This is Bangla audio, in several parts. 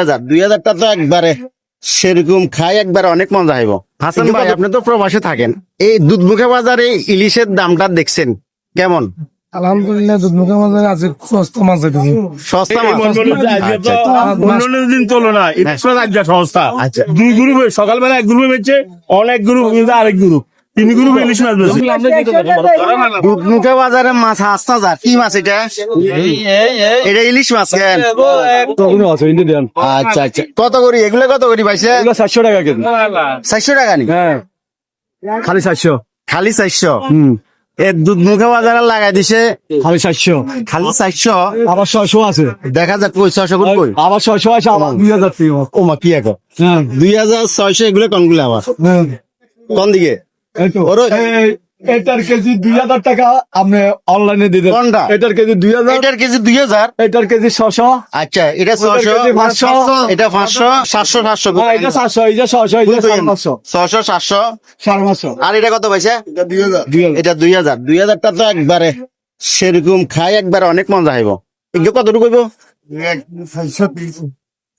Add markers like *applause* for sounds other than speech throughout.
হাজার দুই হাজারটা তো একবারে সেরকম খাই একবারে অনেক মজা হইব। হাসান ভাই আপনি তো প্রবাসে থাকেন। এই দুধমুখে বাজারে ইলিশের দামটা দেখছেন কেমন? আলহামদুলিল্লাহ দুধমুখা আছে সস্তা মাছ সস্তা মাছ। আচ্ছা, অন্যান্য দিন ইলিশ মাছ আজকে সস্তা। আচ্ছা। দুই গ্রুপে সকালবেলা এক গ্রুপে বেচছে অনেক গ্রুপ কিন্তু আরেক গ্রুপ। তিন গ্রুপে ইলিশ মাছ বেচছে দুধমুখে বাজারে মাছ আসতে কি মাছ এটা? এটা ইলিশ মাছ কেন? আচ্ছা আচ্ছা। কত করি? এগুলো কত করি পাইছে টাকা চারশো টাকা নি? হ্যাঁ। খালি খালি চারশো? হুম। এ দুধমুখে বাজারে লাগাই দিছে। খালি সাতশো খালি চারশো? আবার ছয়শো আছে। দেখা যাক কই ছয়শো কই আবার ছয়শো আছে আবার দুই হাজার ও মা কি এখন হ্যাঁ। দুই হাজার ছয়শো এগুলো কোনগুলো আবার? হ্যাঁ। কোন দিকে? এটার কেজি দুই হাজার টাকা আপনি অনলাইনে দিতেন কোনটা? এটার কেজি দুই হাজার। এটার কেজি দুই হাজার? এটার কেজি ছশো। আচ্ছা এটা ছয়শো পাঁচশো। এটা পাঁচশো সাতশো সাতশো। হ্যাঁ এটা সাতশো এই যে ছশো এই যে সাড়ে পাঁচশো। ছয়শো সাতশো। সাড়ে পাঁচশো। আর এটা কত পয়সা? দুই হাজার। দুই হাজার। এটা দুই হাজার। দুই হাজারটা তো একবারে সেরকম খাই একবারে অনেক মজা হইব। এগুলো কতটুকু হইব?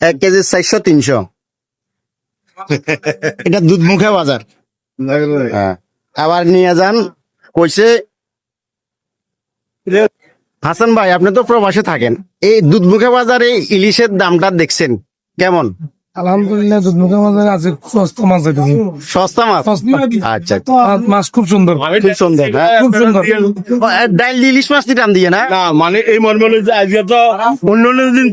এক কেজি চারশো তিনশো। *laughs* এটা দুধ মুখে বাজার। হ্যাঁ। আবার নিয়ে যান কইছে হাসান ভাই আপনি তো প্রবাসে থাকেন। এই দুধ মুখে বাজারে ইলিশের দামটা দেখছেন কেমন? আলহামদুলিল্লাহ দুধমুখা মাছের আছে সস্তা মাছ সস্তা মাছ? আচ্ছা। মাছ খুব সুন্দর। খুব সুন্দর হ্যাঁ? খুব সুন্দর। ডাইল ইলিশ মাছ টান দিয়ে না? না মানে এই মন্ডলের যে আজকে তো অন্যান্য দিন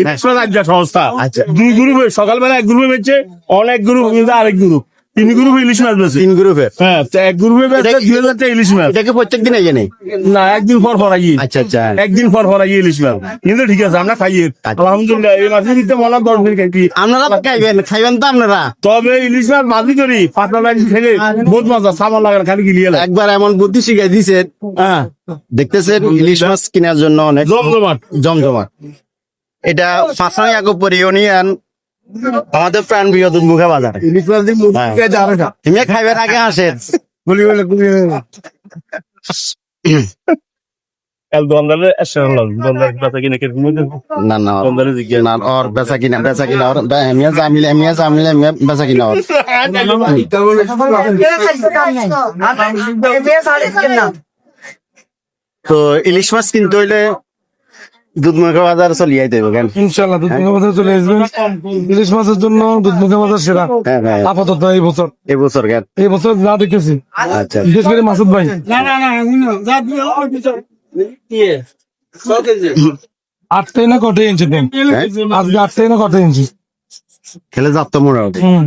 ইলিশ মাছ আজকে সস্তা আচ্ছা। দুই গ্রুপে সকালবেলা এক গ্রুপে বেচছে অনেক গ্রুপ কিন্তু আরেক গ্রুপ। তিন গ্রুপে ইলিশ মাছ তিন গ্রুপের হ্যাঁ এক গ্রুপে দুই হাজার টাকা ইলিশ মাছ। এটাকে প্রত্যেক দিন আইয়ে নেই? না একদিন পর পর আইয়ে। আচ্ছা আচ্ছা। একদিন পর পর আইয়ে ইলিশ মাছ। কিন্তু ঠিক আছে আমরা খাইয়ে। আচ্ছা। আলহামদুলিল্লাহ এই মাছের দিতে মনে দশ দিন খাইছি আপনারা খাইবেন খাইবেন তো আপনারা। তবে ইলিশ মাছ মাঝি করি পাতলা মাছ খেলে বহুত মজা সামান লাগার খালি গিলিয়ে লাগে একবার এমন বুদ্ধি শিখাই দিছে। হ্যাঁ। দেখতেছেন ইলিশ মাছ কেনার জন্য অনেক জমজমাট। জমজমাট। এটা ফাঁসাই আগো ইউনিয়ন আমাদের প্রাণ প্রিয় মুখে বাজার। ইলিশ মাছ দিয়ে। খেয়ে যাবে না তুমি খাইবেন আগে আসেন গুলি বলে গুলি কাল দোকানদারে এসে দোকানদার কথা কিনে কে না না। দোকানদারে জিজ্ঞেস না ওর বেচা কিনা বেচা কিনা ওর এমিয়া জামিলে এমিয়া জামিলে এমিয়া বেচা কিনা ওর। তো ইলিশ মাছ কিনতে হইলে দুধ মুখে বাজার চলিয়ে দেবো কেন? ইনশাল্লাহ দুধমুখা মাছের চলে আসবেন। ইলিশ মাছের জন্য দুধমুখা সেরা। হ্যাঁ হ্যাঁ। আপাতত এই বছর। এই বছর কেন? এই বছর যা দেখেছি। আচ্ছা। বিশেষ করে মাসুদ ভাই। আটটাই না কটে ইঞ্চি দেন? হ্যাঁ? আজকে আটটাই না কটে ইঞ্চি? খেলে যাত্রা মোটামুটি হুম।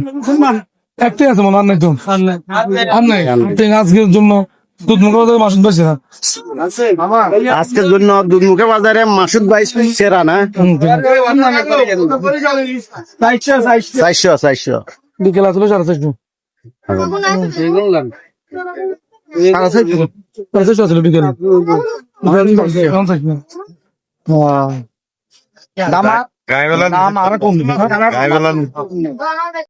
একটাই আছে মনে হয় আর নাই। আজকের জন্য মাসুদ ভাই সেরা। আজকের জন্য দুধ মুখে বাজারে মাসুদ ভাই সেরা না? চারশো চারশো। বিকেল আসলে সাড়ে চারশো। সাড়ে চারশো। আসলে বিকেল। দাম আর- কম